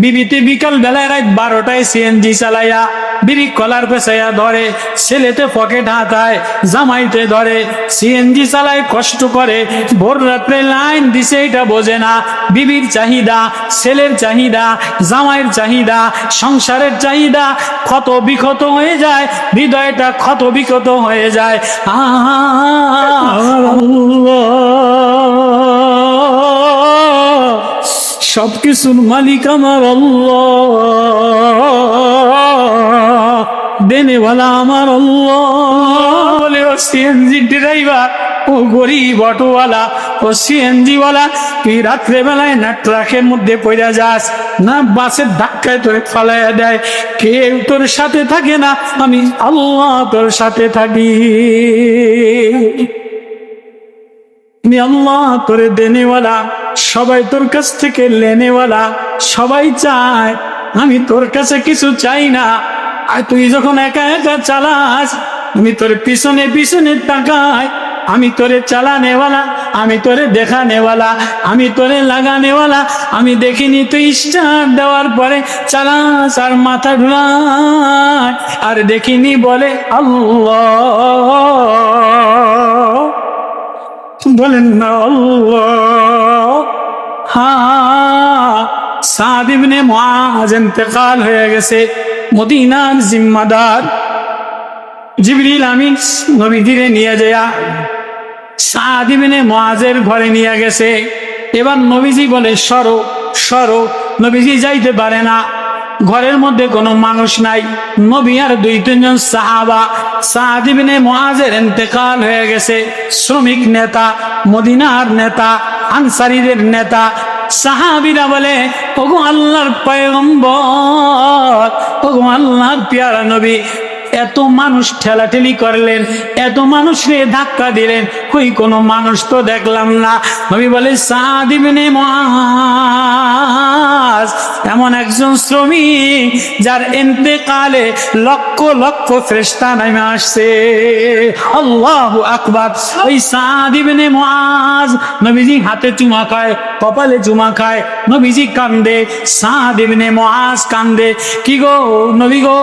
বিবিতে বিকাল বেলায় রাত বারোটায় সিএনজি চালাইয়া বিবি কলার পেছাইয়া ধরে ছেলেতে পকেট হাতায় জামাইতে ধরে সিএনজি চালায় কষ্ট করে ভোর রাত্রে লাইন দিছে এটা বোঝে না বিবির চাহিদা ছেলের চাহিদা জামাইয়ের চাহিদা সংসারের চাহিদা ক্ষত বিক্ষত হয়ে যায় হৃদয়টা ক্ষত বিক্ষত হয়ে যায় আল্লাহ সবকিছুর মালিক আমার আল্লাহ। দেনেওয়ালা আমার আল্লাহ। সিএনজি ড্রাইভার, ও গরিব অটোওয়ালা, ও সিএনজি ওয়ালা তুই রাত্রে বেলায় না ট্রাকের মধ্যে পড়ে যাস, না বাসের ধাক্কায় তোরে ফালাইয়া দেয়। কেউ তোর সাথে থাকে না, আমি আল্লাহ তোর সাথে থাকি। আল্লাহ তোরে দেনেওয়ালা, সবাই তোর কাছ থেকে লেনেওয়ালা, সবাই চায়, আমি তোর কাছে কিছু চাই না। আর তুই যখন একা একা চালাস, আমি তোর পিছনে পিছনে তাকাই, আমি তোরে চালানেওয়ালা, আমি তোরে দেখানেওয়ালা, আমি তোরে লাগানেওয়ালা, আমি দেখিনি তুই স্টার দেওয়ার পরে চালাস আর মাথা ঢুলায় আর দেখিনি বলে আল্লাহ। বলেন না আল্লাহ। হ্যাঁ সাদ ইবনে মুআজ হয়ে গেছে, মদিনার জিম্মাদার। জিবরিল আমিন নবীজিরে নিয়ে যায় সাদ ইবনে মুআজের ঘরে নিয়ে গেছে। এবার নবীজি বলে, সরো সরো, নবীজি যাইতে পারে না। ঘরের মধ্যে কোনো মানুষ নাই। নবী আর দুই, তিনজন সাহাবা। সাহাদিবিনে মহাজের এতেকাল হয়ে গেছে। শ্রমিক নেতা, মদিনার নেতা, আনসারিদের নেতা। সাহাবিরা বলে, ওগো আল্লাহর পয়গম্বর, ওগো আল্লাহর পিয়ারা নবী এত মানুষ ঠেলাঠেলি করলেন, এত মানুষকে ধাক্কা দিলেন, কই কোনো মানুষ তো দেখলাম না। নবী বলে সাদিবিনে মাস এমন একজন শ্রমিক যার এতেকালে লক্ষ লক্ষ ফ্রেস্তা নামে আসছে। আল্লাহ আকবার। ওই সাদিবিনে মাস নবীজি হাতে চুমা খায়, কপালে চুমা খায়, নবীজি কান্দে সাদিবিনে মাস কান্দে, কি গো নবী গো?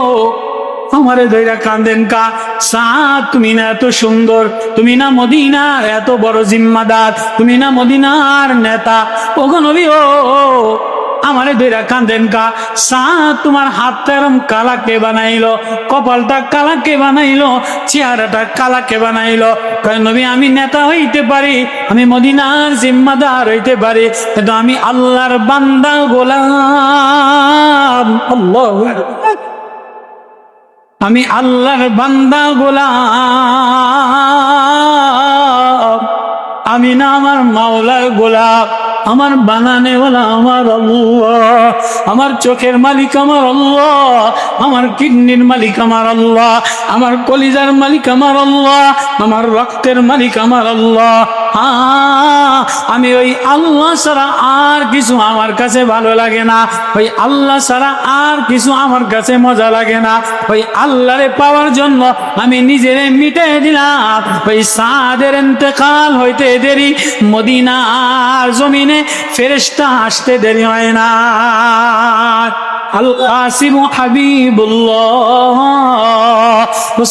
আমারে দইরা কান্দেন কা? সাদ, তুমি না এত সুন্দর, তুমি না মদিনার এত বড় জিম্মাদার, তুমি না মদিনার নেতা। ওগো ও, আমারে দইরা কান্দেন কা? সাদ, তোমার হাতটা এরম কালা কে বানাইলো? কপালটা কালা কে বানাইলো? চেহারাটা কালা কে বানাইলো? নবী, আমি নেতা হইতে পারি, আমি মদিনার জিম্মাদার হইতে পারি, কিন্তু আমি আল্লাহর বান্দা গোলাম। আল্লাহ আমি আল্লাহর বান্দা গোলাম। আমি না আমার মাওলার গোলাপ আমার বানানে বলা আমার আমার চোখের মালিক আমার আল্লাহ। আমার কিডনির মালিক আমার আল্লাহ। আমার কলিজার মালিক আমার আল্লাহ। আমার রক্তের মালিক আমার আল্লাহ। আমি ওই আল্লাহ ছাড়া আর কিছু আমার কাছে ভালো লাগে না। ওই আল্লাহ ছাড়া আর কিছু আমার কাছে মজা লাগে না। ওই আল্লাহরে পাওয়ার জন্য আমি নিজেরে মিটে দিলাম। ওই সাদের ইন্তেকাল হইতে দেরি, মদিনার জমিনে ফেরেশতা আসতে দেরি হয় না। আল কাসিম হাবিবুল্লাহ।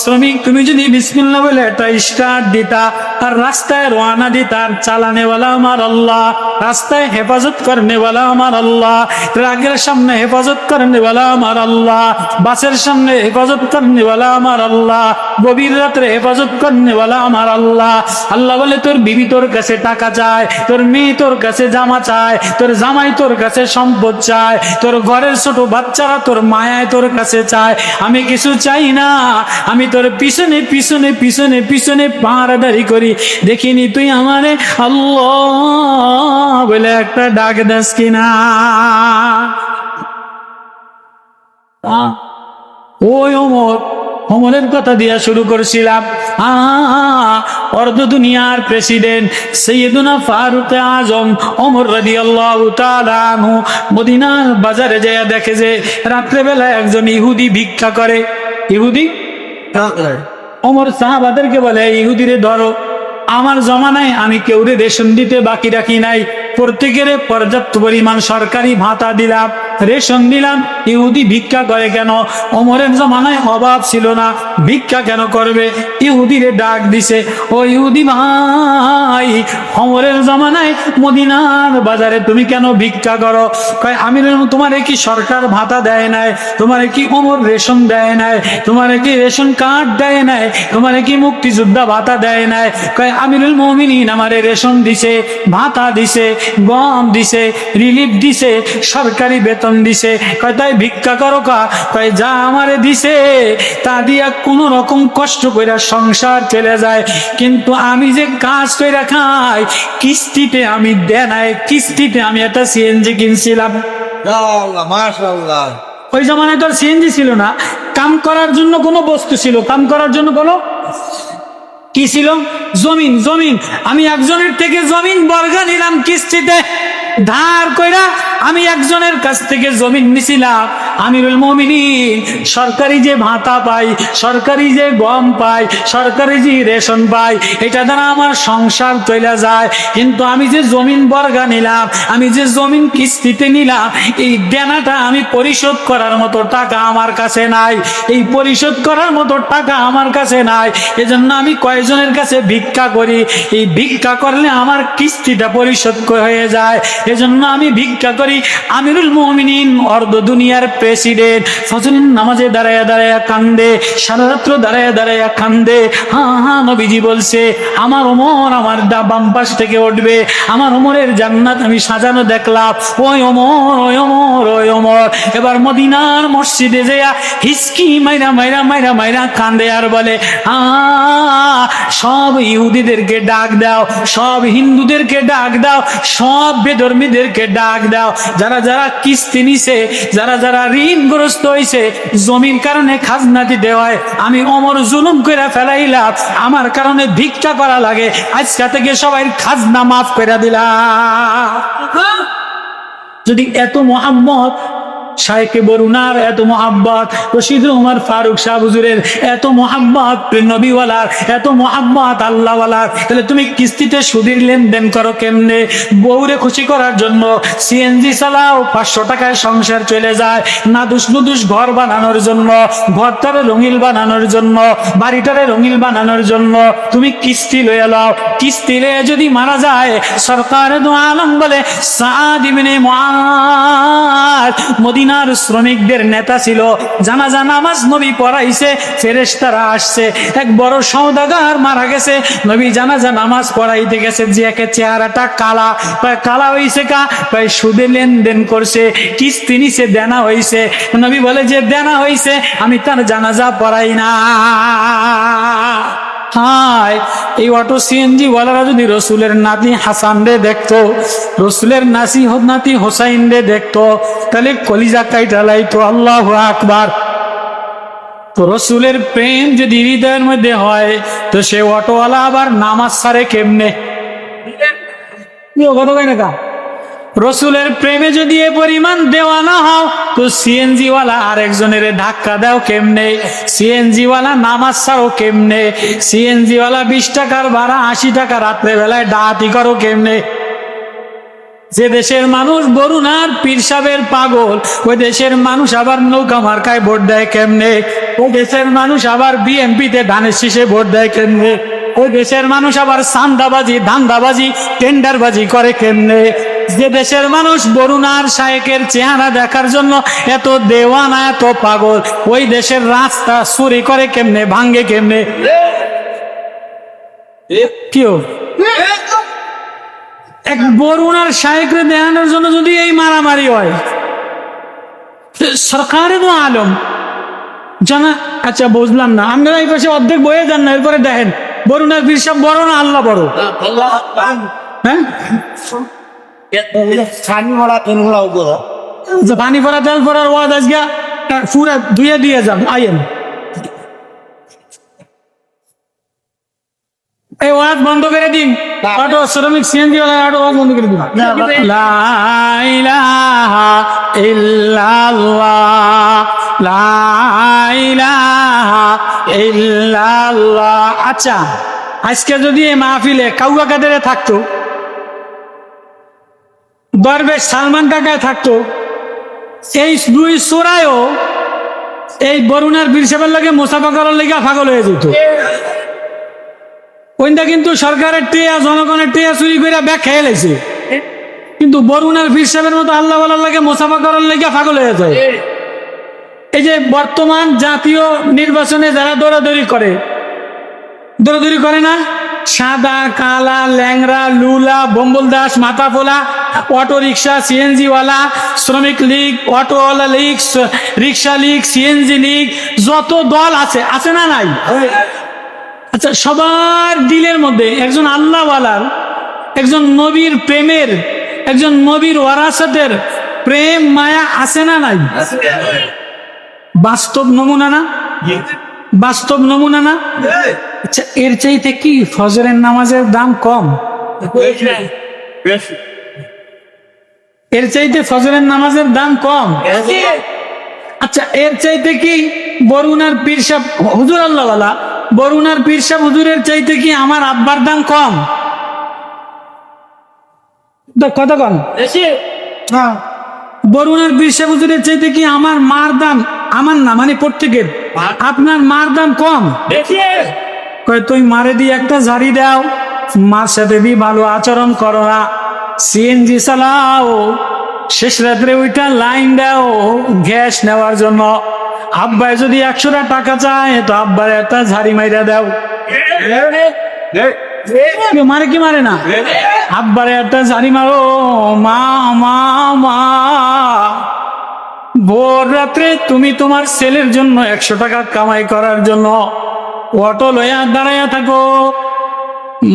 শ্রমিক তুমি যদি বিসমিল্লা বলে একটা স্টার্ট দিতা, আর রাস্তায় রোয়ানা দিতা, আর চালানেওয়ালা আমার আল্লাহ, রাস্তায় হেফাজত করনেওয়ালা আমার আল্লাহ, ট্রাকের সামনে হেফাজত করনেওয়ালা আমার আল্লাহ, বাসের সামনে হেফাজত করনেওয়ালা আমার আল্লাহ গভীর রাত্রে হেফাজত করনেওয়ালা আমার আল্লাহ। আল্লাহ বলে, তোর বিবি তোর কাছে টাকা চায়, তোর মেয়ে তোর কাছে জামা চায়, তোর জামাই তোর কাছে সম্পদ চায়, তোর ঘরের ছোট বাচ্চারা তোর মায়ায় তোর কাছে চায়। আমি কিছু চাই না, আমি তোর পিছনে পিছনে পিছনে পিছনে পাহারাদারি করি। দেখিনি তুই আমারে, আল্লাহ বলে একটা ডাক দাস কিনা? ওই অমর অমরের কথা দিয়া শুরু করেছিলাম। অর্ধ দুনিয়ার প্রেসিডেন্ট সৈয়দুনা ফারুক আজম অমর রাদি আল্লাহ মদিনার বাজারে যায় দেখে যে রাত্রেবেলা একজন ইহুদি ভিক্ষা করে। ইহুদি? অমর সাহাবাদেরকে বলে ইহুদিরে ধরো। আমার জমানায় আমি কেউরে রেশন দিতে বাকি রাখি নাই। প্রত্যেকের পর্যাপ্ত পরিমাণ সরকারি ভাতা দিলাম। রেশন দিলাম ইহুদি ভিক্ষা করে কেন? অমরের জমানায় অভাব ছিল না। ভিক্ষা কেন করবে? ইহুদিরে ডাক দিছে, ও ইহুদি ভাই, অমরের জমানায় মদিনার বাজারে তুমি কেন ভিক্ষা করো? কয় আমির তোমারে কি সরকার ভাতা দেয় নাই? তোমারে কি অমর রেশন দেয় নাই? তোমারে কি রেশন কার্ড দেয় নাই? তোমারে কি মুক্তিযোদ্ধা ভাতা দেয় নাই? কয়, আমিরুল মমিনিন আমারে রেশন দিছে, ভাতা দিছে, গম দিছে, রিলিফ দিছে, সরকারি বেতন দিছে। কয় তাই ভিক্ষা করো কা? কয় যা আমারে দিছে তা দিয়া কোনো রকম কষ্ট কইরা সংসার চলে যায়। কিন্তু আমি যে কাজ কইরা খাই কিস্তিতে আমি দেনায় কিস্তিতে আমি একটা সিএনজি কিনছিলাম। ওই জমানায় তো সিএনজি ছিল না। কাম করার জন্য কোনো বস্তু ছিল। কাম করার জন্য কোনো কি ছিল? জমিন জমিন। আমি একজনের থেকে জমিন বর্গা নিলাম কিস্তিতে। ধার কইরা আমি একজনের কাছ থেকে জমিন নিছিলাম, আমিরুল মমিনিন, সরকারি যে ভাতা পাই, সরকারি যে গম পাই, সরকারি যে রেশন পাই, এটা দ্বারা আমার সংসার চলে যায়। কিন্তু আমি যে জমিন বর্গা নিলাম, আমি যে জমিন কিস্তিতে নিলাম, এই দেনাটা আমি পরিশোধ করার মতো টাকা আমার কাছে নাই। এই পরিশোধ করার মতো টাকা আমার কাছে নাই। এজন্য আমি কয়েকজনের কাছে ভিক্ষা করি? এই ভিক্ষা করলে আমার কিস্তিটা পরিশোধ হয়ে যায়। এজন্য আমি ভিক্ষা করি আমিরুল মোমিনিন, অর্ধ দুনিয়ার প্রেসিডেন্ট। ফজলের নামাজে দাঁড়ায় দাঁড়ায় কান্দে, সারা রাত্র দাঁড়ায় দাঁড়ায় কান্দে। হ্যাঁ হ্যাঁ নবীজি বলছে, আমার ওমর আমার ডা বাম পাশ থেকে উঠবে। আমার ওমরের জান্নাত আমি সাজানো দেখলাম। ওই ওমর ওই ওমর ওই ওমর। এবার মদিনার মসজিদে যেয়া হিসকি মাইরা মাইরা মাইরা মাইরা কান্দে আর বলে আ সব ইহুদিদেরকে ডাক দাও, সব হিন্দুদেরকে ডাক দাও, সব বেধর্মীদেরকে ডাক দাও। যারা যারা কিস্তি নিছে যারা যারা ঋণগ্রস্ত হয়েছে জমির কারণে খাজনা দিতে হয় আমি অমর জুলুম করে ফেলাইলাম আমার কারণে ভিক্ষা করা লাগে আজকা থেকে সবাই খাজনা মাফ করে দিলাম। যদি এত মোহাম্মদ শাহেকে বরুণার এত মোহাম্মত রশিদ উমর ফারুক শাহ হুজুরের এত মোহাম্মত নবীওয়ালার এত মোহাম্মত আল্লাহওয়ালার। তাহলে তুমি কিস্তিতে সুদের লেনদেন করো কেমনে? বউরে খুশি করার জন্য সিএনজি চালাও, পাঁচশো টাকায় সংসার চলে যায়। নাদুস নুদুস ঘর বানানোর জন্য, ঘরটারে রঙিল বানানোর জন্য, বাড়িটারে রঙিল বানানোর জন্য তুমি কিস্তি লয়ে লাও। কিস্তি লয়ে যদি মারা যায়, সরকার দো আলম বলে, সাদ ইবনে মুআদ মদিনার শ্রমিকদের নেতা ছিল। জানাজা নামাজ নবী পড়াইছে, ফেরেশতারা আসছে। এক বড় সওদাগার মারা গেছে। নবী জানাজা নামাজ পড়াইতে গেছে। যে একে চেহারাটা কালা, কয় কালা হইছে কা? কয় সুদে লেনদেন করছে, কিস্তি নিছে, দেনা হইছে। নবী বলে, যে দেনা হইছে, আমি তার জানাজা পড়াই না। হায় এই অটো সিএনজি ওয়ালারা যদি রসুলের নাতি হাসান রে দেখতো রসুলের নাসি নাতি হোসাইন রে দেখতো তাহলে কলিজা কাইটা লাইতো আল্লাহ আকবার। তো রসুলের প্রেম যদি হৃদয়ের মধ্যে হয় তো সে অটোওয়ালা আবার নামাজ সারে কেমনে? কথা কয় না কা? রসুলের প্রেমে যদি এ পরিমাণ দেওয়া না হও, তো সিএনজি ওয়ালা আরেকজনের ধাক্কা দাও কেমনে? সিএনজি ওয়ালা নামাজ ছাড়ো কেমনে? সিএনজি ওয়ালা বিশ টাকার ভাড়া আশি টাকা রাত্রে বেলায় ডাহাতি করো কেমনে? যে দেশের মানুষ বরুণার পীরসাবের পাগল, ওই দেশের মানুষ আবার নৌকা মার্কায় ভোট দেয় কেমনে? ওই দেশের মানুষ আবার বিএমপিতে ধানের শীষে ভোট দেয় কেমনে? ওই দেশের মানুষ আবার সান্দাবাজি, ধান্দাবাজি, টেন্ডারবাজি করে কেমনে? যে দেশের মানুষ বরুণার শায়েকের চেহারা দেখার জন্য এত দেওয়ানা এত পাগল ওই দেশের রাস্তা চুরি করে কেমনে ভাঙ্গে কেমনে? কেউ এক বরুণার শায়েকরে দেখানোর জন্য যদি এই মারামারি হয় সরকারেরও আলম জানা আচ্ছা বুঝলাম না আপনারা এই পাশে অর্ধেক বয়ে যান না এরপরে দেখেন বরুণার বীর সব বড় না আল্লাহ বড়? হ্যাঁ? পানি পড়া তেল পড়ার ওয়াদ আজকে পুরা ধুয়ে দিয়ে যান আইয়েন। এই ওয়াজ বন্ধ করে দিন। অটো শ্রমিক সিএনজি ওয়ালা অটো ওয়াজ বন্ধ করে দিন। লা ইলাহা ইল্লাল্লাহ। লা ইলাহা ইল্লাল্লাহ। আচ্ছা আজকে যদি এই মাহফিলে কাউয়া কাদেরে থাকতো দরবেশ সালমান কাকায় থাকতো। এই দুই সোরায়ও এই বরুণার বীর সাহেবের লাগে মুসাফা করার লেগে পাগল হয়ে যেত। ওইটা কিন্তু সরকারের টিয়া, জনগণের টিয়া চুরি করে ব্যাগ খেয়ে লেছে। কিন্তু বরুণার বীর সাহেবের মতো আল্লাহ লাগে মুসাফা করার লেগে পাগল হয়ে যায়। এই যে বর্তমান জাতীয় নির্বাচনে যারা দৌড়াদৌড়ি করে দৌড়াদৌড়ি করে না? সাদা কালা ল্যাংরা লুলা বম্বল দাস মাথা ফোলা অটো রিক্সা সিএনজি ওয়ালা শ্রমিক league অটোওয়ালা league rickshaw league CNG league যত দল আছে আছে না নাই? আচ্ছা সবার দিলের মধ্যে একজন আল্লাহওয়ালার একজন নবীর প্রেমের একজন নবীর ওয়ারাসাতের প্রেম মায়া আছে না নাই? বাস্তব নমুনা না? বাস্তব নমুনা না? আচ্ছা এর চাইতে কি ফজরের নামাজের দাম কম? এর চাইতে ফজরের নামাজের দাম কম? আচ্ছা এর চাইতে কি বরুণার পীর হুজুর আল্লাহওয়ালা বরুণার পীর হুজুরের চাইতে কি আমার আব্বার দাম কম? কত কম বরুণার পীর হুজুরের চাইতে কি আমার মার দাম আমার না মানে প্রত্যেকের আপনার মার দাম কম? কয় তুই মারে দিয়ে একটা ঝাড়ি দাও মার সাথে দিয়ে ভালো আচরণ করো না সিএনজি চালাও শেষ রাত্রে ওইটা লাইন দাও গ্যাস নেওয়ার জন্য আব্বাই যদি একশোটা টাকা চায় তো আব্বার একটা ঝাড়ি মাইরা দাও মারে কি মারে না আব্বারে একটা ঝাড়ি মারো মা মা মা ভোর রাত্রে তুমি তোমার ছেলের জন্য একশো টাকা কামাই করার জন্য অটো লইয়া দাঁড়াইয়া থাকো।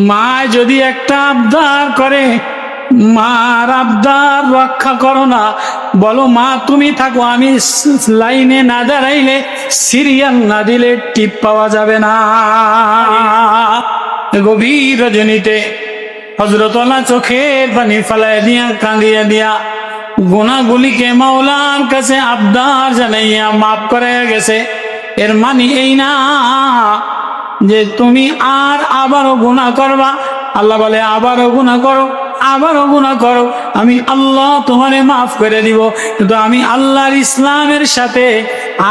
মা যদি একটা আবদার করে, মার আবদার রক্ষা করো না। বলো, মা, তুমি থাকো, আমি লাইনে না দাঁড়াইলে সিরিয়াল না দিলে টিপ পাওয়া যাবে না। গভীর রজনীতে হজরতলা চোখের পানি ফালাই দিয়া, কাঁদিয়া দিয়া গুণাগুলিকে মাওলার কাছে আবদার জানাইয়া মাফ করাইয়া গেছে। এর মানে এই না যে তুমি আর আবারও গুণা করবা? আল্লাহ বলে, আবারও গুণা করো, আবারও গুণা করো। আমি আল্লাহ তোমারে মাফ করে দিব। কিন্তু আমি আল্লাহর ইসলামের সাথে,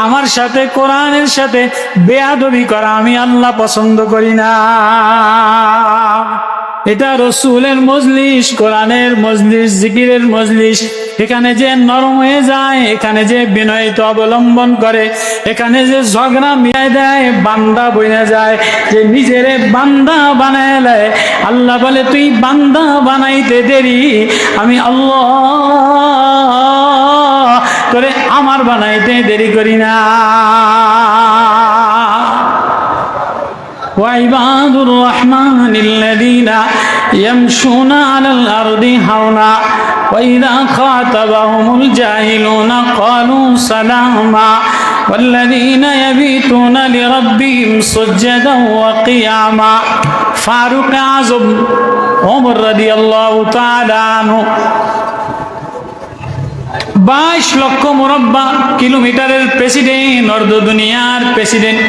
আমার সাথে, কোরআনের সাথে বেয়াদবি করা আমি আল্লাহ পছন্দ করি না। এটা রসুলের মজলিস, কোরআনের মজলিস, জিকিরের মজলিস। এখানে যে নরম হয়ে যায়, এখানে যে বিনয়িত অবলম্বন করে, এখানে যে ঝগড়া মিলাই দেয়, বান্দা বইনে যায়, যে নিজেরে বান্দা বানায় দেয় আল্লাহ বলে, তুই বান্দা বানাইতে দেরি, আমি আল্লাহ করে আমার বানাইতে দেরি করি না। وعباد الرحمن الذين يمشون على الأرض هونا وإذا خاطبهم الجاهلون قالوا سلاما والذين يبيتون لربهم سجدا وقياما فاروق আজম عمر رضي الله تعالى عنه বাইশ লক্ষ মুরব্বা কিলোমিটারের প্রেসিডেন্ট অর্ধ দুনিয়ার প্রেসিডেন্ট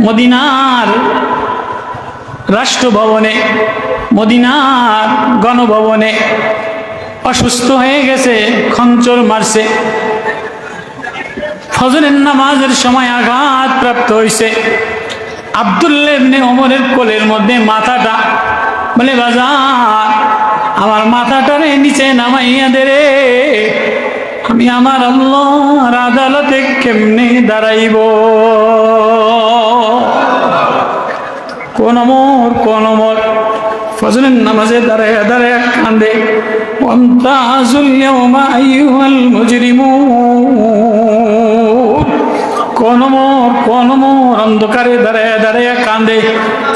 মদিনার রাষ্ট্রভবনে, মদিনার গণভবনে অসুস্থ হয়ে গেছে, খঞ্চর মারছে। ফজরের নামাজের সময় আঘাত প্রাপ্ত হয়েছে আবদুল্লেবনে ওমরের কোলের মধ্যে মাথাটা, বলে, বাজার, আমার মাথাটারে নিচে নামাইয়া দে রে। আমি আমার আল্লাহর আদালতে কেমনে দাঁড়াইব? কোন মোর কোন মোর ফজরের নামাজে দাঁড়ায় দাঁড়ায় কান্দে ওয়ান্তাজুল ইয়াউমা আইয়ুহাল মুজরিমুন কোন মোর কোন মোর অন্ধকারে দাঁড়ায় দাঁড়ায় কান্দে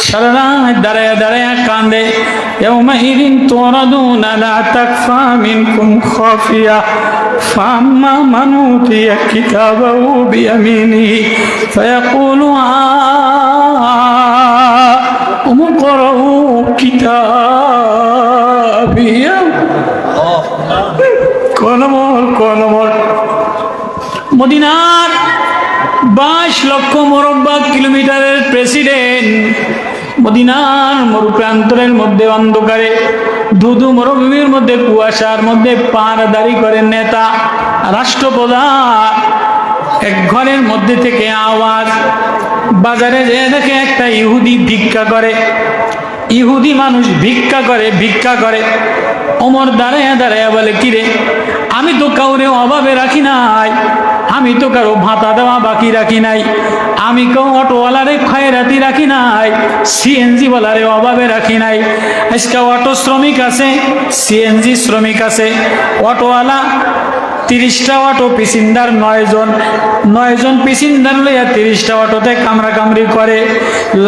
সারা রাত দাঁড়ায় দাঁড়ায় কান্দে يومئذ تردون لا تخفى منكم خافية فأما من أوتي كتابه بيمينه فيقول هاؤم কিতাবি কলমর কলমর মদিনার বাইশ লক্ষ মোরব্বা কিলোমিটারের প্রেসিডেন্ট মদিনার মরুপ্রান্তরের মধ্যে অন্ধকারে, ধুধু মরুভূমির মধ্যে কুয়াশার মধ্যে পাড়দারি করেন নেতা, রাষ্ট্রপ্রধান। এক ঘরের মধ্যে থেকে আওয়াজ, বাজারে যেয়ে দেখে একটা ইহুদি ভিক্ষা করে। ইহুদি মানুষ ভিক্ষা করে ভিক্ষা করে। ওমর দাঁড়ায় দাঁড়ায় বলে, কিরে, আমি তো কাউরে অভাবে রাখি নাই, আমি তো কারও ভাতা দেওয়া বাকি রাখি নাই, আমি কেউ অটোওয়ালারে খয়রাতি রাখি নাই সিএনজি ওয়ালারে অভাবে রাখি নাই। আজকে অটো শ্রমিক আছে, সিএনজি শ্রমিক আছে, অটোওয়ালা তিরিশটা অটো পিসিন্দার নয় জন নয় জন পিসিন্দার লইয়া তিরিশটা অটোতে কামড়া কামড়ি করে।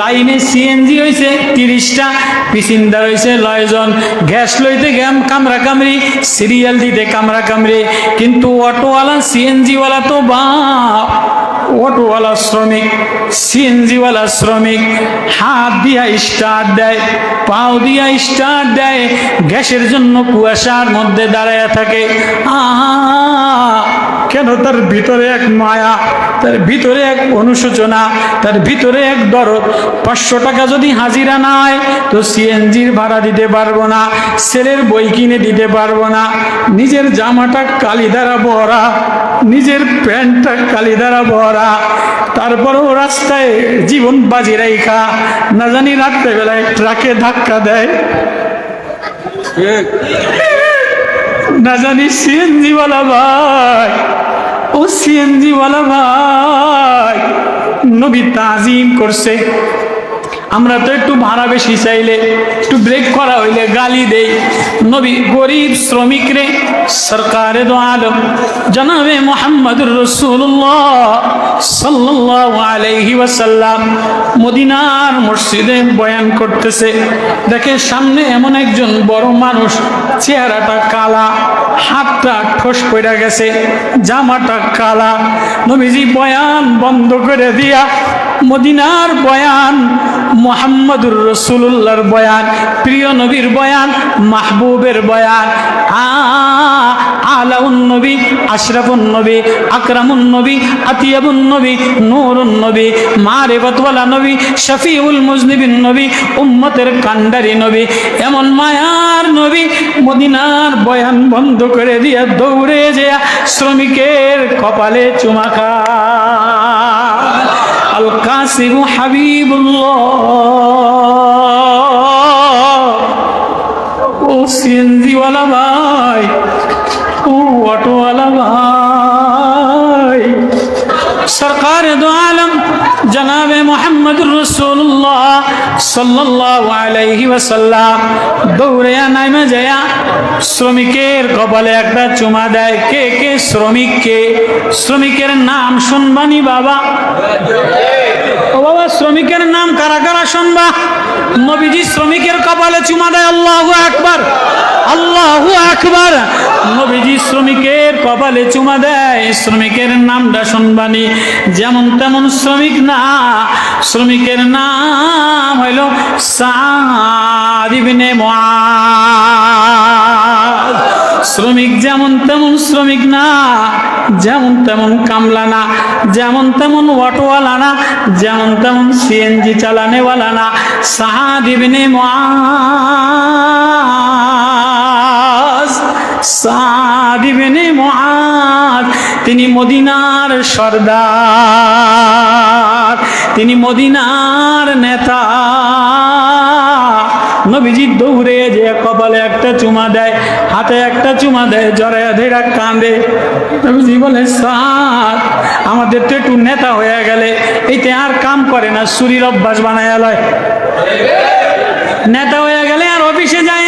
লাইনে সিএনজি হয়েছে তিরিশটা পিসিন্দার হয়েছে নয় জন গ্যাস লইতে গেম কামড়া কামড়ি সিরিয়াল দিতে কামড়া কামড়ি কিন্তু অটোওয়ালা সিএনজিওয়ালা তো বা অটোওয়ালা শ্রমিক সিএনজিওয়ালা শ্রমিক। হাত দিয়া স্টার্ট দেয়, পাও দিয়া স্টার্ট দেয়, গ্যাসের জন্য কুয়াশার মধ্যে দাঁড়ায় থাকে। আহা কেন তার ভিতরে এক মায়া, তার ভিতরে এক অনুশোচনা, তার ভিতরে এক দরদ? পাঁচশো টাকা যদি হাজিরা নাই তো সিএনজির ভাড়া দিতে পারব না ছেলের বই কিনে দিতে পারব না। নিজের জামাটা কালি দ্বারা ভরা নিজের প্যান্টটা কালি দ্বারা ভরা তারপরেও রাস্তায় জীবন বাজি রাইখা, না জানি রাত্রেবেলায় ট্রাকে ধাক্কা দেয়। না জানি সিএনজি বলা ভাই ও সিএনজি বলা ভাই নবী তাজিম করছে। আমরা তো একটু ভাড়া বেশি চাইলে, একটু ব্রেক করা হইলে গালি দেই। নবী গরিব শ্রমিক রে, সরকারে দো আলম। জনাবে মোহাম্মদুর রসুল্লাহ সাল্লাল্লাহু আলাইহি ওয়াসাল্লাম মদিনার মসজিদে বয়ান করতেছে। দেখে সামনে এমন একজন বড় মানুষ, চেহারাটা কালা, হাতটা ঠোস পড়ে গেছে, জামাটা কালা। নবীজি বয়ান বন্ধ করে দিয়া মদিনার বয়ান, মোহাম্মদুর রসুল্লাহর বয়ান, প্রিয় নবীর বয়ান, মাহবুবের বয়ান আলাউন নবী, আশরাফুন নবী, আকরামুন নবী, আতিয়াবুন নবী নবী নবী, শফিউল মুজনিবিন নবী, উম্মতের কান্ডারি নবী, এমন মায়ার নবী মদিনার বয়ান বন্ধ করে দিয়া দৌড়ে যে শ্রমিকের কপালে চুমা খায়। আল কাসিম হাবিবুল্লাহ ও সিএনজিওয়ালা ভাই ও অটোওয়ালা ভাই সাল্লাল্লাহু আলাইহি ওয়াসাল্লাম শ্রমিকের কপালে একটা চুমা দেয়। কে কে? শ্রমিক কে? শ্রমিকের নাম শুনবানি বাবা? ও বাবা, শ্রমিকের নাম কারা কারা শুনবা? নবীজি শ্রমিকের কপালে চুমা দেয়, আল্লাহু আকবার। আল্লাহু আকবার। নবীজি শ্রমিকের কপালে চুমা দেয়, শ্রমিকের নামটা শুনবানি। যেমন তেমন শ্রমিক না, শ্রমিকের নাম হইল সাদিবিনে শ্রমিক যেমন তেমন শ্রমিক না, যেমন তেমন কামলা না, যেমন তেমন অটোওয়ালা না, যেমন তেমন সিএনজি চালানেওয়ালা না সাহাদিবিনে মুআজ তিনি মদিনার সর্দার, তিনি মদিনার নেতা। নবীজি দৌড়ে যে কপালে একটা চুমা দেয়, হাতে একটা চুমা দেয় জরে ধেরা কাঁদে। নবীজি বলে সার আমাদের তো একটু নেতা হয়ে গেলে এইতে আর কাম করে না সুরির অভ্যাস বানায় নেতা হয়ে গেলে আর অফিসে যায়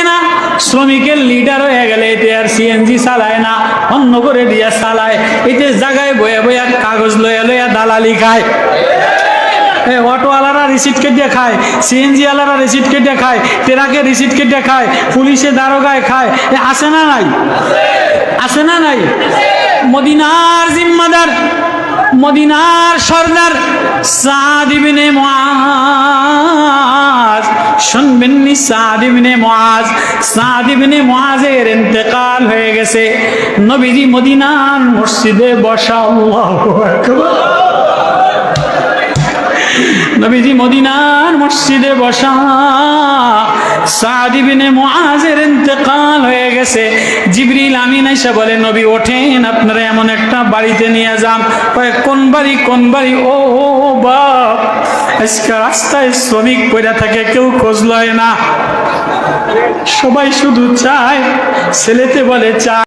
শ্রমিকের লিডার হয়ে গেলে এতে আর সিএনজি চালায় না, অন্য করে দিয়া চালায়। এতে জায়গায় বয়ে বয়ে কাগজ লইয়া লইয়া দালালি খায়। অটোওয়ালারা রিসিট কেটে খায় সিএনজি ওয়ালারা রিসিট কেটে খায়, ট্রাকে রিসিট কেটে খায়, পুলিশে দারোগায় খায়। এ আসে না নাই? আসে না নাই? মদিনার জিম্মাদার, মদিনার সর্দার সাদ ইবনে মুআজ শুনবেননি সাদ মহাজ মুআজ। মহাজের ইন্তেকাল হয়ে গেছে। নবীজি মদিনার মসজিদে বসা নবীজি মদিনার মসজিদে বসা। এমন একটা বাড়িতে নিয়ে যান। কোন বাড়ি কোন বাড়ি? ও বাপ রাস্তায় শ্রমিক পড়ে থাকে, কেউ খোঁজ লয় না। সবাই শুধু চায়, ছেলেতে বলে চায়